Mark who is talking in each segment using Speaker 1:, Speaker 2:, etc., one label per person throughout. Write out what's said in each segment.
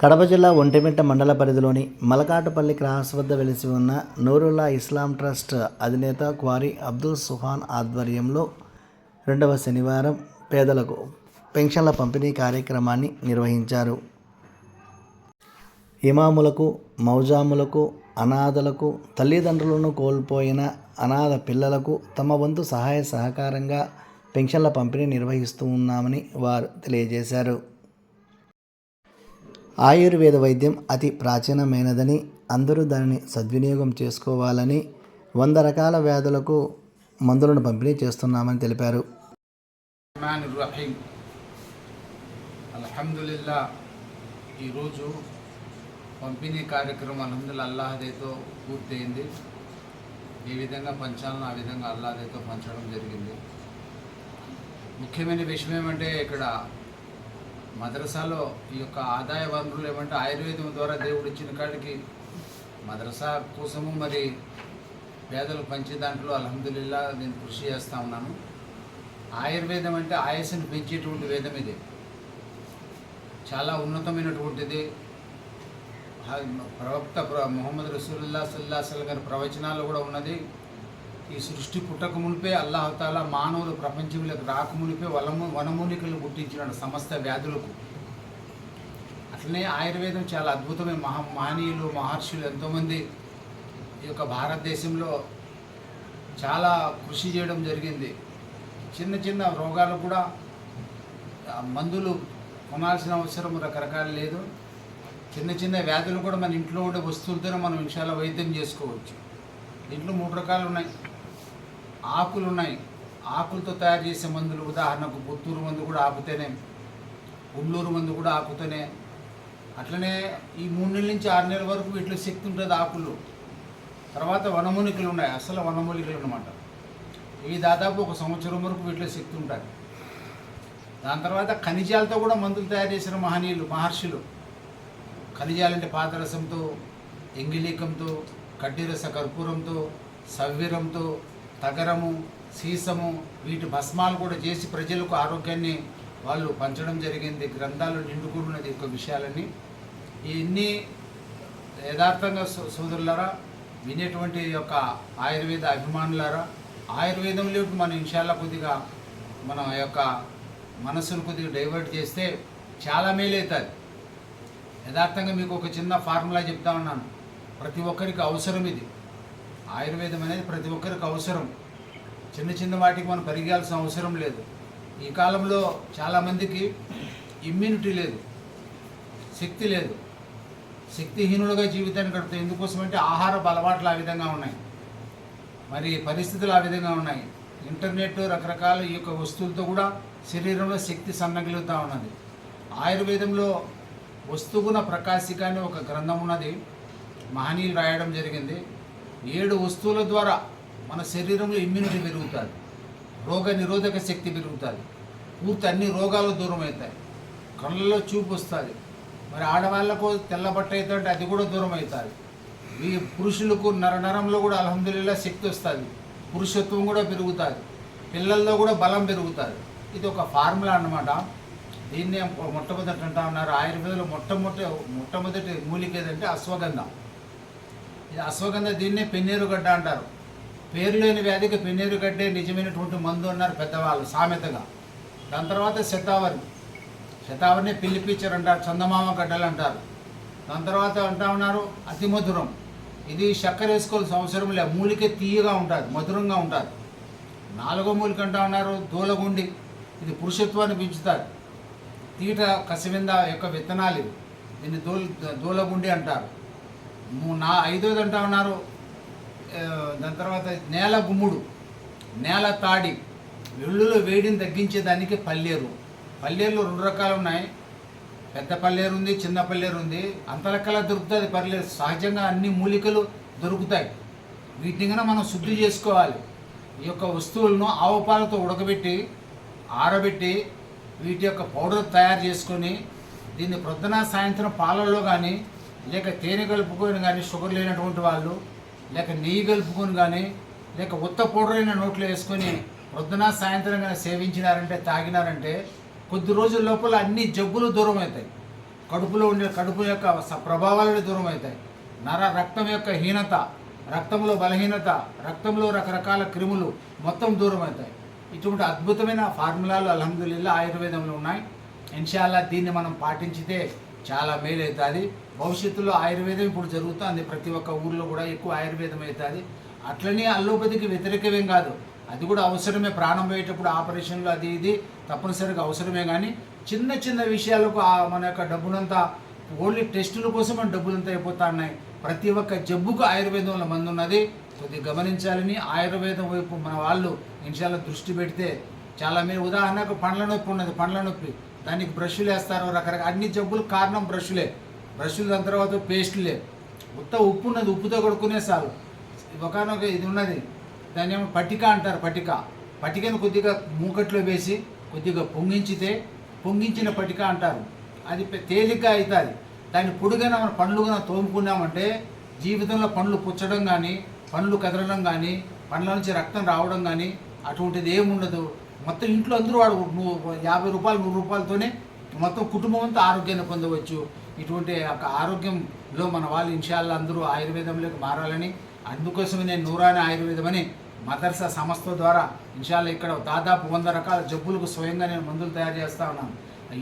Speaker 1: కడప జిల్లా ఒంటిమిట్ట మండల పరిధిలోని మలకాటుపల్లి క్రాస్ వద్ద వెలిసి ఉన్న నూరుల్లా ఇస్లాం ట్రస్ట్ అధినేత క్వారీ అబ్దుల్ సుహాన్ ఆధ్వర్యంలో రెండవ శనివారం పేదలకు పెన్షన్ల పంపిణీ కార్యక్రమాన్ని నిర్వహించారు. ఇమాములకు మౌజాములకు అనాథలకు తల్లిదండ్రులను కోల్పోయిన అనాథ పిల్లలకు తమ వంతు సహాయ సహకారంగా పెన్షన్ల పంపిణీ నిర్వహిస్తూ ఉన్నామని వారు తెలియజేశారు. ఆయుర్వేద వైద్యం అతి ప్రాచీనమైనదని అందరూ దానిని సద్వినియోగం చేసుకోవాలని వంద రకాల వ్యాధులకు మందులను పంపిణీ చేస్తున్నామని తెలిపారు.
Speaker 2: అల్హమ్దుల్లా ఈరోజు పంపిణీ కార్యక్రమం అల్హమ్దుల్లా అల్లాహదేతో పూర్తయింది. ఏ విధంగా పంచాలనో ఆ విధంగా అల్లాహదేతో పంచడం జరిగింది. ముఖ్యమైన విషయం ఏమంటే ఇక్కడ మద్రసాలో ఈ యొక్క ఆదాయ వనరులు ఏమంటే ఆయుర్వేదం ద్వారా దేవుడు ఇచ్చిన కాడికి మద్రసా కోసము మరి పేదలు పంచే దాంట్లో అలహదుల్లా నేను కృషి చేస్తూ ఉన్నాను. ఆయుర్వేదం అంటే ఆయుస్సును పెంచేటువంటి వేదం ఇది. చాలా ఉన్నతమైనటువంటిది. ప్రవక్త ప్ర- ముహమ్మద్ రసూలుల్లా సల్లా అసలు గారి ప్రవచనాలు కూడా ఉన్నది. ఈ సృష్టి పుట్టక మునిపే అల్లాహతాల మానవులు ప్రపంచంలోకి రాకమునిపే మునిపే వనము వనమూలికలు పుట్టించిన సమస్త వ్యాధులకు. అట్లనే ఆయుర్వేదం చాలా అద్భుతమైన మహా మహనీయులు మహర్షులు ఎంతోమంది ఈ యొక్క భారతదేశంలో చాలా కృషి చేయడం జరిగింది. చిన్న చిన్న రోగాలు కూడా మందులు కొనాల్సిన అవసరం రకరకాలు లేదు. చిన్న చిన్న వ్యాధులు కూడా మన ఇంట్లో ఉండే వస్తువులతోనే మనం విషయాల వైద్యం చేసుకోవచ్చు. ఇంట్లో మూడు రకాలు ఉన్నాయి. ఆకులు ఉన్నాయి ఆకులతో తయారు చేసే మందులు ఉదాహరణకు పుత్తూరు మందు కూడా ఆకుతేనే ఉల్లూరు మందు కూడా ఆకుతోనే. అట్లనే ఈ మూడు నెలల నుంచి ఆరు నెలల వరకు వీటిలో శక్తి ఉంటుంది ఆకులు తర్వాత వనమూలికలు ఉన్నాయి అసలు వనమూలికలు అనమాట ఇవి దాదాపు ఒక సంవత్సరం వరకు వీటిలో శక్తి ఉంటుంది. దాని తర్వాత ఖనిజాలతో కూడా మందులు తయారు చేసిన మహనీయులు మహర్షులు. ఖనిజాలంటే పాదరసంతో ఎంగిలీకంతో కడ్డిరస కర్పూరంతో సవ్విరంతో తగరము సీసము వీటి భస్మాలు కూడా చేసి ప్రజలకు ఆరోగ్యాన్ని వాళ్ళు పంచడం జరిగింది. గ్రంథాలు నిండుకున్నది యొక్క విషయాలన్నీ ఇవన్నీ యథార్థంగా సో- సోదరులారా వినేటువంటి యొక్క ఆయుర్వేద అభిమానులారా ఆయుర్వేదంలో మన ఇన్షాల్లా కొద్దిగా మన యొక్క మనసును కొద్దిగా డైవర్ట్ చేస్తే చాలా మేలు అవుతుంది యథార్థంగా మీకు ఒక చిన్న ఫార్ములా చెప్తా ఉన్నాను. ప్రతి ఒక్కరికి అవసరం ఇది. ఆయుర్వేదం అనేది ప్రతి ఒక్కరికి అవసరం. చిన్న చిన్న వాటికి మనం పెరిగాల్సిన అవసరం లేదు. ఈ కాలంలో చాలామందికి ఇమ్యూనిటీ లేదు. శక్తి లేదు. శక్తిహీనులుగా జీవితాన్ని గడుపుతాయి. ఎందుకోసమంటే ఆహారపు అలవాట్లు ఆ విధంగా ఉన్నాయి. మరి పరిస్థితులు ఆ విధంగా ఉన్నాయి. ఇంటర్నెట్ రకరకాల ఈ యొక్క వస్తువులతో కూడా శరీరంలో శక్తి సన్నగిలుతూ ఉన్నది. ఆయుర్వేదంలో వస్తుగుణ ప్రకాశిక అనే ఒక గ్రంథం ఉన్నది. మహనీయులు రాయడం జరిగింది. ఏడు వస్తువుల ద్వారా మన శరీరంలో ఇమ్యూనిటీ పెరుగుతుంది. రోగ నిరోధక శక్తి పెరుగుతుంది. పూర్తి అన్ని రోగాలు దూరం అవుతాయి కళ్ళలో చూపు వస్తుంది. మరి ఆడవాళ్ళకు తెల్ల బట్ట అవుతుంటే అది కూడా దూరం అవుతుంది ఈ పురుషులకు నర నరంలో కూడా అలహందుల్లా శక్తి వస్తుంది. పురుషత్వం కూడా పెరుగుతుంది. పిల్లల్లో కూడా బలం పెరుగుతుంది. ఇది ఒక ఫార్ములా అన్నమాట. దీన్నే మొట్టమొదటి అంటా ఉన్నారు ఆయుర్వేదంలో మొట్టమొదటి మొట్టమొదటి మూలిక ఏదంటే అశ్వగంధం. ఇది అశ్వగంధ దీన్నే పెన్నేరుగడ్డ అంటారు. పేరు లేని వ్యాధికి పెన్నేరుగడ్డే నిజమైనటువంటి మందు అన్నారు పెద్దవాళ్ళు సామెతగా. దాని తర్వాత శతావరి. శతావరిని పిల్లిపిచ్చర్ అంటారు చందమామ గడ్డలు అంటారు. దాని తర్వాత అంటా ఉన్నారు అతి మధురం. ఇది చక్కెర వేసుకోవాల్సిన అవసరం లేదు మూలిక తీయగా ఉంటుంది మధురంగా ఉంటుంది నాలుగో మూలిక అంటా ఉన్నారు దూలగుండి. ఇది పురుషత్వాన్ని పెంచుతారు. తీట కసివింద యొక్క విత్తనాలు ఇవి. దీన్ని దూల దూలగుండి అంటారు. నా ఐదోది అంటా ఉన్నారు. దాని తర్వాత నేల గుమ్ముడు. నేల తాడి. వెల్లులో వేడిని తగ్గించేదానికి పల్లేరు. పల్లేరులు రెండు రకాలు ఉన్నాయి. పెద్ద పల్లేరు ఉంది చిన్న పల్లేరు ఉంది. అంత లెక్కలా దొరుకుతుంది పర్లేదు. సహజంగా అన్ని మూలికలు దొరుకుతాయి. వీటిని కన్నా మనం శుద్ధి చేసుకోవాలి. ఈ యొక్క వస్తువులను ఆవు పాలతో ఉడకబెట్టి ఆరబెట్టి వీటి యొక్క పౌడర్ తయారు చేసుకొని దీన్ని ప్రొద్దున సాయంత్రం పాలల్లో కానీ లేక తేనె కలుపుకొని కానీ షుగర్ లేనటువంటి వాళ్ళు లేక నెయ్యి కలుపుకొని కానీ లేక ఉత్త పౌడర్ అయిన నోట్లో వేసుకొని ప్రొద్దున సాయంత్రం కానీ సేవించినారంటే తాగినారంటే కొద్ది రోజుల లోపల అన్ని జబ్బులు దూరం అవుతాయి. కడుపులో ఉండే కడుపు యొక్క స- ప్రభావాలు దూరం అవుతాయి. నర రక్తం యొక్క హీనత రక్తంలో బలహీనత రక్తంలో రకరకాల క్రిములు మొత్తం దూరం అవుతాయి. ఇటువంటి అద్భుతమైన ఫార్ములాలు అల్హమ్దుల్లా ఆయుర్వేదంలో ఉన్నాయి. ఇన్షాల్లా దీన్ని మనం పాటించితే చాలా మేలు అవుతుంది భవిష్యత్తులో ఆయుర్వేదం ఇప్పుడు జరుగుతుంది. ప్రతి ఒక్క ఊర్లో కూడా ఎక్కువ ఆయుర్వేదం అవుతుంది. అట్లనే అల్లోపతికి వ్యతిరేకమేం కాదు. అది కూడా అవసరమే. ప్రాణం పోయేటప్పుడు ఆపరేషన్లు అది ఇది తప్పనిసరిగా అవసరమే. కానీ చిన్న చిన్న విషయాలకు ఆ మన యొక్క డబ్బునంతా ఓన్లీ టెస్టుల కోసం మన డబ్బులంతా అయిపోతా ఉన్నాయి ప్రతి ఒక్క జబ్బుకు ఆయుర్వేదంలో మందు ఉన్నది. కొద్దిగా గమనించాలని ఆయుర్వేదం వైపు మన వాళ్ళు ఇన్షాల్లో దృష్టి పెడితే చాలా మీరు ఉదాహరణకు పండ్ల నొప్పి ఉన్నది. పండ్ల నొప్పి. దానికి బ్రష్లు వేస్తారు. రకరకాల అన్ని జబ్బులకు కారణం బ్రష్లే. బ్రష్లు దాని తర్వాత పేస్ట్లే ఉత్త ఉప్పు ఉన్నది ఉప్పుతో కొడుకునే చాలు ఒకనొక ఇది ఉన్నది దాన్ని ఏమో పట్టిక అంటారు పట్టిక పటికను కొద్దిగా మూకట్లో వేసి కొద్దిగా పొంగించితే పొంగించిన పటిక అంటారు. అది తేలిక అవుతుంది దాన్ని పొడిగైనా మన పండ్లు తోముకున్నామంటే జీవితంలో పండ్లు పుచ్చడం కానీ పండ్లు కదలడం కానీ పండ్ల నుంచి రక్తం రావడం కానీ అటువంటిది ఏముండదు మొత్తం ఇంట్లో అందరూ వాడు నువ్వు యాభై రూపాయలు నూరు రూపాయలతోనే మొత్తం కుటుంబం అంతా ఆరోగ్యాన్ని పొందవచ్చు. ఇటువంటి ఒక ఆరోగ్యంలో మన వాళ్ళు ఇన్షాల్లో అందరూ ఆయుర్వేదంలోకి మారాలని అందుకోసమే నేను నూరాని ఆయుర్వేదం అని మదర్సా సంస్థ ద్వారా ఇన్షాల్లో ఇక్కడ దాదాపు వంద రకాల జబ్బులకు స్వయంగా నేను మందులు తయారు చేస్తా ఉన్నాను.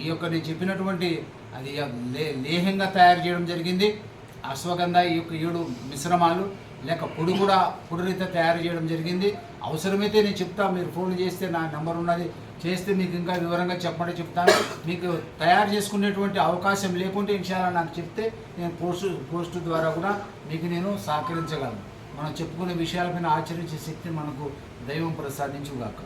Speaker 2: ఈ యొక్క నేను చెప్పినటువంటి అది లే లేహంగా తయారు చేయడం జరిగింది. అశ్వగంధ ఈ యొక్క ఏడు మిశ్రమాలు లేక పొడి కూడా పొడి రీత తయారు చేయడం జరిగింది. అవసరమైతే నేను చెప్తా మీరు ఫోన్ చేస్తే నా నెంబర్ ఉన్నది. చేస్తే మీకు ఇంకా వివరంగా చెప్పండి చెప్తాను. మీకు తయారు చేసుకునేటువంటి అవకాశం లేకుంటే ఇన్షాల్లా నాకు చెప్తే నేను పోస్టు పోస్టు ద్వారా కూడా మీకు నేను సహకరించగలను. మనం చెప్పుకునే విషయాలపైన ఆచరించే శక్తి మనకు దైవం ప్రసాదించుగాక.